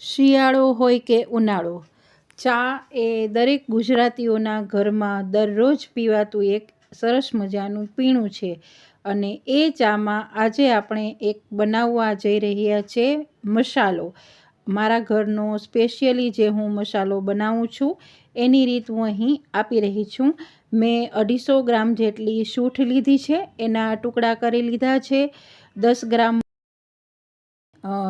શિયાળો હોય કે ઉનાળો. ચા એ દરેક ગુજરાતીઓના ઘરમાં દરરોજ પીવાતું એક સરસ મજાનું પીણું છે અને એ ચામાં આજે આપણે એક બનાવવા જઈ રહ્યા છે મસાલો. મારા ઘરનો સ્પેશિયલી જે હું મસાલો બનાવું છું, એની રીત હું અહીં આપી રહી છું. મેં અઢીસો ગ્રામ જેટલી સૂઠ લીધી છે, એના ટુકડા કરી લીધા છે. દસ ગ્રામ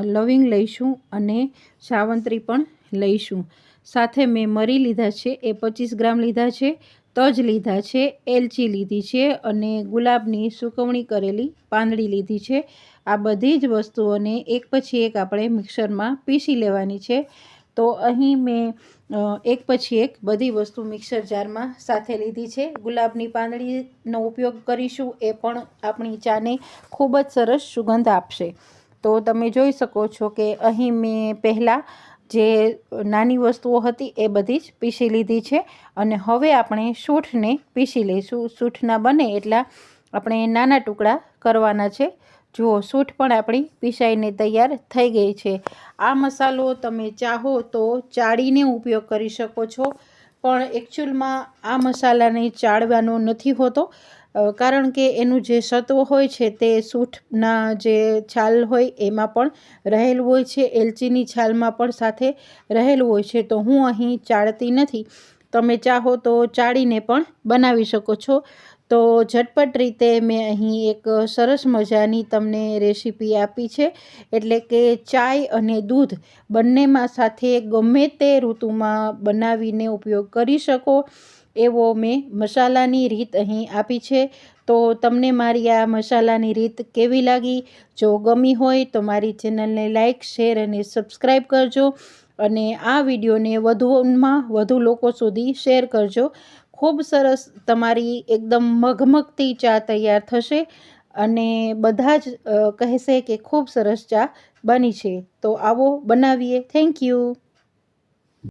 લવિંગ લઈશું અને સાવંત્રી પણ લઈશું. સાથે મેં મરી લીધા છે, એ પચીસ ગ્રામ લીધા છે, તજ લીધા છે, એલચી લીધી છે અને ગુલાબની સુકવણી કરેલી પાંદડી લીધી છે. આ બધી જ વસ્તુઓને એક પછી એક આપણે મિક્સરમાં પીસી લેવાની છે. તો અહીં મેં એક પછી એક બધી વસ્તુ મિક્સર જારમાં સાથે લીધી છે. ગુલાબની પાંદડીનો ઉપયોગ કરીશું, એ પણ આપણી ચાને ખૂબ જ સરસ સુગંધ આપશે. તો તમે જોઈ શકો છો કે અહીં મેં પહેલાં જે નાની વસ્તુઓ હતી એ બધી જ પીસી લીધી છે અને હવે આપણે સૂઠને પીસી લઈશું. સૂઠના બને એટલા આપણે નાના ટુકડા કરવાના છે. જુઓ સૂઠ પણ આપણી પીસાઈને તૈયાર થઈ ગઈ છે. આ મસાલો તમે ચાહો તો ચાળીને ઉપયોગ કરી શકો છો, પણ એકચ્યુઅલમાં આ મસાલાને ચાળવાનો નથી હોતો. કારણ કે એનું જે સત્વ હોય છે તે સૂઠના જે છાલ હોય એમાં પણ રહેલું હોય છે, એલચીની છાલમાં પણ સાથે રહેલું હોય છે. તો હું અહીં ચાળતી નથી. તમે ચાહો તો ચાળીને પણ બનાવી શકો છો. તો ઝટપટ રીતે મેં અહીં એક સરસ મજાની તમને રેસીપી આપી છે. એટલે કે ચાય અને દૂધ બંનેમાં સાથે ગમે તે ઋતુમાં બનાવીને ઉપયોગ કરી શકો. એવો મેં મસાલાની રીત અહીં આપી છે. તો તમને મારી આ મસાલાની રીત કેવી લાગી? જો ગમી હોય તો મારી ચેનલને લાઇક શેર અને સબસ્ક્રાઈબ કરજો અને આ વિડીયોને વધુમાં વધુ લોકો સુધી શેર કરજો. ખૂબ સરસ તમારી એકદમ મઘમગતી ચા તૈયાર થશે અને બધા જ કહેશે કે ખૂબ સરસ ચા બની છે. તો આવો બનાવીએ. Thank you.